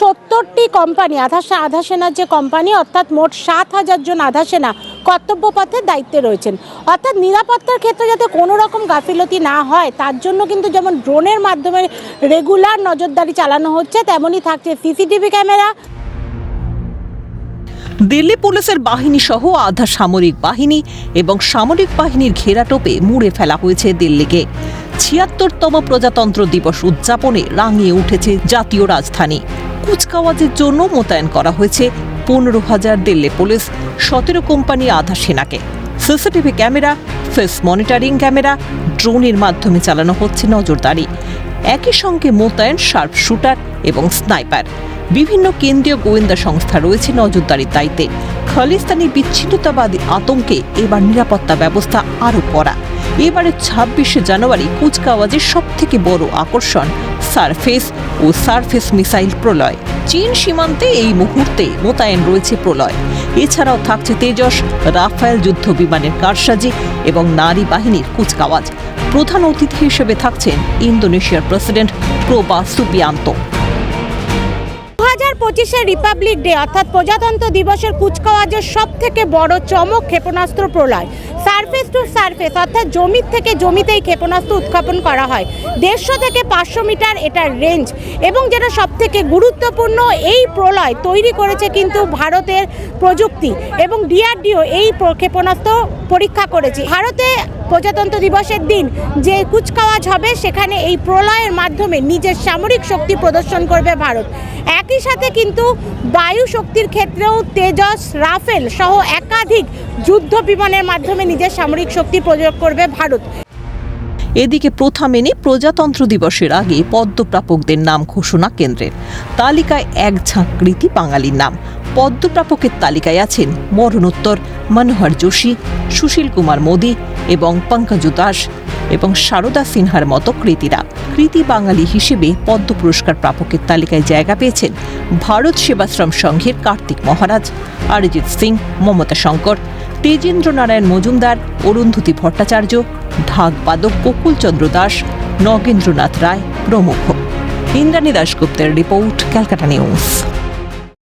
সত্তরটি কোম্পানি, আধা আধা সেনার যে কোম্পানি, অর্থাৎ মোট সাত হাজার জন আধা সেনা কর্তব্য পথের দায়িত্বে রয়েছেন। অর্থাৎ নিরাপত্তার ক্ষেত্রে যাতে কোনো রকম গাফিলতি না হয়, তার জন্য কিন্তু যেমন ড্রোনের মাধ্যমে রেগুলার নজরদারি চালানো হচ্ছে, তেমনই থাকছে সিসিটিভি ক্যামেরা। দিল্লি পুলিশের বাহিনী সহ আধা সামরিক বাহিনী এবং সামরিক বাহিনীর ঘেরাটোপে মুড়ে ফেলা হয়েছে দিল্লিকে। ছিয়াত্তরতম প্রজাতন্ত্র দিবস উদযাপনে রাঙিয়ে উঠেছে জাতীয় রাজধানী। কুচকাওয়াজের জন্য মোতায়েন করা হয়েছে পনেরো হাজার দিল্লি পুলিশ, সতেরো কোম্পানি আধা সেনাকে। CCTV camera, face monitoring camera, ড্রোনের মাধ্যমে চালানো হচ্ছে নজরদারি। একই সঙ্গে মোতায়েন শার্প শুটার এবং স্নাইপার। বিভিন্ন কেন্দ্রীয় গোয়েন্দা সংস্থা রয়েছে নজরদারির দায়িত্বে। খালিস্তানি বিচ্ছিন্নতাবাদী আতঙ্কে এবার নিরাপত্তা ব্যবস্থা আরও করা এবারে ছাব্বিশে জানুয়ারি কুচকাওয়াজের সব থেকে বড় আকর্ষণ, সারফেস ও সারফেস মিসাইল প্রলয়। চীন সীমান্তে এই মুহূর্তে মোতায়েন রয়েছে প্রলয়। এছাড়াও থাকছে তেজস, রাফায়েল যুদ্ধ বিমানের কারসাজি এবং নারী বাহিনীর কুচকাওয়াজ প্রধান অতিথি হিসেবে থাকছেন ইন্দোনেশিয়ার প্রেসিডেন্ট প্রবা সুবিয়ান্ত পঁচিশের রিপাবলিক ডে, অর্থাৎ প্রজাতন্ত্র দিবসের কুচকাওয়াজের সব থেকে বড় চমক ক্ষেপণাস্ত্র প্রলয়। সারফেস টু সারফেস, অর্থাৎ জমির থেকে জমিতেই ক্ষেপণাস্ত্র উৎক্ষেপণ করা হয়। দেড়শো থেকে পাঁচশো মিটার এটার রেঞ্জ এবং যেটা সব থেকে গুরুত্বপূর্ণ, এই প্রলয় তৈরি করেছে কিন্তু ভারতের প্রযুক্তি এবং ডিআরডিও এই ক্ষেপণাস্ত্র পরীক্ষা করেছে। ভারতে প্রজাতন্ত্র দিবসের দিন যে কুচকাওয়াজ হবে, সেখানে এই প্রলয়ের মাধ্যমে নিজের সামরিক শক্তি প্রদর্শন করবে ভারত। একই সাথে কিন্তু বায়ু শক্তির ক্ষেত্রেও তেজস, রাফেল সহ একাধিক যুদ্ধ বিমানের মাধ্যমে নিজের সামরিক শক্তি প্রয়োগ করবে ভারত। এদিকে প্রথা মেনে প্রজাতন্ত্র দিবসের আগে পদ্মপ্রাপকদের নাম ঘোষণা কেন্দ্রের। তালিকায় এক ঝাঁক বাঙালির নাম। পদ্মপ্রাপকের তালিকায় আছেন মরণোত্তর মনোহর যোশী, সুশীল কুমার মোদী এবং পঙ্কজু দাস এবং সারদা সিনহার মতো কৃতিরা। কৃতি বাঙালি হিসেবে পদ্ম পুরস্কার প্রাপকের তালিকায় জায়গা পেয়েছেন ভারত সেবাশ্রম সংঘের কার্তিক মহারাজ, অরিজিৎ সিং, মমতা শঙ্কর, তেজেন্দ্র নারায়ণ মজুমদার, অরুন্ধতী ভট্টাচার্য, ঢাক বাদক গোকুলচন্দ্র দাস, নগেন্দ্রনাথ রায় প্রমুখ। ইন্দ্রাণী দাশগুপ্তের রিপোর্ট ক্যালকাটা নিউজ।